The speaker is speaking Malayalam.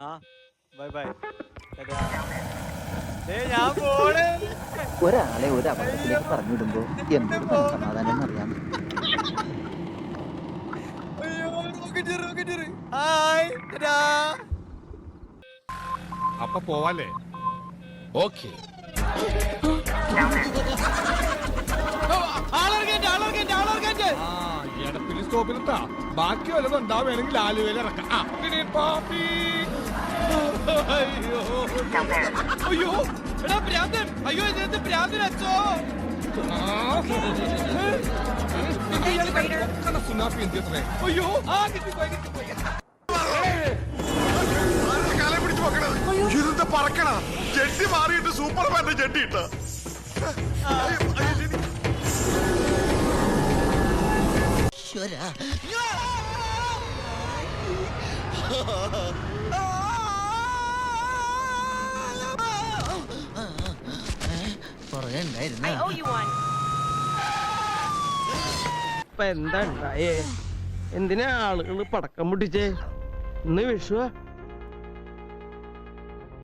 ആ ബൈ ബൈ. ഞാൻ പോണേ. ഒരാളെ ഒരു അപകടത്തിലേക്ക് പറഞ്ഞു വിടുമ്പോ എന്തൊരു സമാധാനം അറിയാം. അപ്പൊ പോവാല്ലേ? ഓക്കെ. എടപ്പിന് ഇട്ടാ ബാക്കി വല്ലതും ഉണ്ടാവുകയാണെങ്കിൽ ആലുവയിൽ ഇറക്കാം. ആ. അയ്യോ. എടാ ഭ്രാന്തൻ. അയ്യോ ഇതിനകത്ത് ഭ്രാന്തൻ കണ്ട സുനാപ്പി പറക്കണ ജെട്ടി മാറിയിട്ട് സൂപ്പർമാന്റെ ജെട്ടി ഇട്ട്. I owe you one. ഇപ്പൊ എന്താ ഉണ്ടായേ? എന്തിനാ ആളുകൾ പടക്കം പൊട്ടിച്ചേ? ഇന്ന് വിഷുവാ?